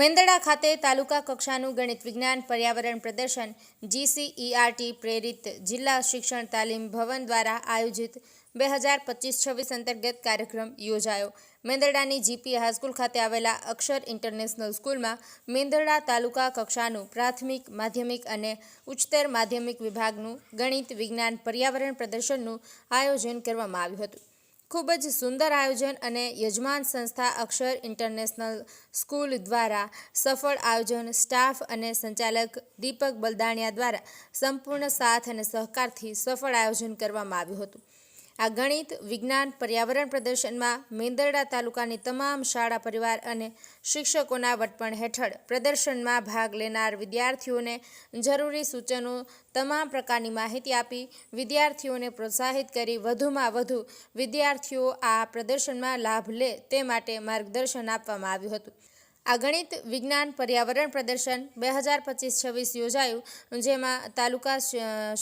મેંદરડા ખાતે તાલુકા કક્ષાનું ગણિત વિજ્ઞાન પર્યાવરણ પ્રદર્શન જીસીઈઆરટી પ્રેરિત જિલ્લા શિક્ષણ તાલીમ ભવન દ્વારા આયોજિત બે હજાર પચીસ છવ્વીસ અંતર્ગત કાર્યક્રમ યોજાયો. મેંદરડાની જીપી હાઈસ્કૂલ ખાતે આવેલા અક્ષર ઇન્ટરનેશનલ સ્કૂલમાં મેંદરડા તાલુકા કક્ષાનું પ્રાથમિક, માધ્યમિક અને ઉચ્ચતર માધ્યમિક વિભાગનું ગણિત વિજ્ઞાન પર્યાવરણ પ્રદર્શનનું આયોજન કરવામાં આવ્યું હતું. ખૂબ જ સુંદર આયોજન અને યજમાન સંસ્થા અક્ષર ઇન્ટરનેશનલ સ્કૂલ દ્વારા સફળ આયોજન સ્ટાફ અને સંચાલક દીપક બલદાણિયા દ્વારા સંપૂર્ણ સાથ અને સહકારથી સફળ આયોજન કરવામાં આવ્યું હતું. આ ગણિત, વિજ્ઞાન, પર્યાવરણ પ્રદર્શનમાં મેંદરડા તાલુકાની તમામ શાળા, પરિવાર અને શિક્ષકોના વટપણ હેઠળ પ્રદર્શનમાં ભાગ લેનાર વિદ્યાર્થીઓને જરૂરી સૂચનો તમામ પ્રકારની માહિતી આપી વિદ્યાર્થીઓને પ્રોત્સાહિત કરી વધુમાં વધુ વિદ્યાર્થીઓ આ પ્રદર્શનમાં લાભ લે તે માટે માર્ગદર્શન આપવામાં આવ્યું હતું. આ ગણિત વિજ્ઞાન પર્યાવરણ પ્રદર્શન બે હજાર પચીસ છવ્વીસ યોજાયું, જેમાં તાલુકા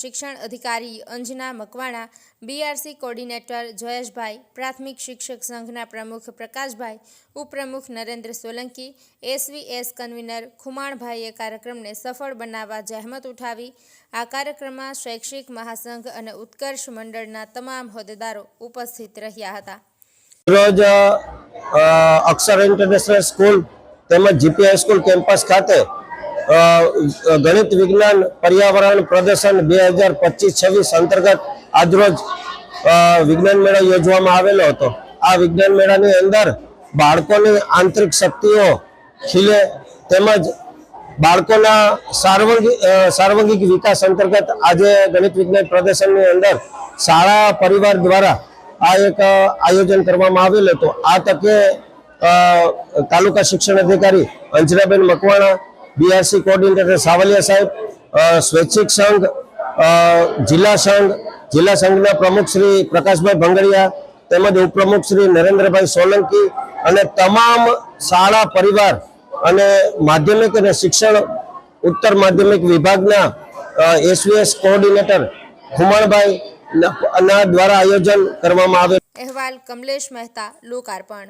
શિક્ષણ અધિકારી અંજના મકવાણા બીઆરસી કોર્ડિનેટર જયેશભાઈ, પ્રાથમિક શિક્ષક સંઘના પ્રમુખ પ્રકાશભાઈ, ઉપપ્રમુખ નરેન્દ્ર સોલંકી એસવીએસ કન્વીનર ખુમાણભાઈએ કાર્યક્રમને સફળ બનાવવા જહેમત ઉઠાવી. આ કાર્યક્રમમાં શૈક્ષિક મહાસંઘ અને ઉત્કર્ષ મંડળના તમામ હોદ્દેદારો ઉપસ્થિત રહ્યા હતા. રોજ અક્ષર ઇન્ટરનેશનલ સ્કૂલ તેમજ જીપીઆઈ સ્કૂલ કેમ્પસ ખાતે ગણિત વિજ્ઞાન પર્યાવરણ પ્રદર્શન બે હજાર પચીસ છવ્વીસ અંતર્ગત આજરોજ વિજ્ઞાન મેળો યોજવામાં આવેલો હતો. આ વિજ્ઞાન મેળાની અંદર બાળકોની આંતરિક શક્તિઓ ખીલે તેમજ બાળકોના સાર્વંગિક સાર્વંગિક વિકાસ અંતર્ગત આજે ગણિત વિજ્ઞાન પ્રદર્શનની અંદર શાળા પરિવાર દ્વારા આ એક આયોજન કરવામાં આવેલું હતું. આ તકે તાલુકા શિક્ષણ અધિકારી અંજનાબેન મકવાણા બીઆરસી કોર્ડિનેટર સાવલિયા સાહેબ સ્વૈચ્છિક સંઘ જિલ્લા સંઘ, જિલ્લા સંઘના પ્રમુખ શ્રી પ્રકાશભાઈ ભંગડિયા તેમજ ઉપપ્રમુખ શ્રી નરેન્દ્રભાઈ સોલંકી અને તમામ શાળા પરિવાર અને માધ્યમિક અને શિક્ષણ ઉત્તર માધ્યમિક વિભાગના એસવીએસ કોઓર્ડિનેટર ખુમાણભાઈ દ્વારા આયોજન કરવામાં આવેલ અહેવાલ કમલેશ મહેતા, લોકાર્પણ.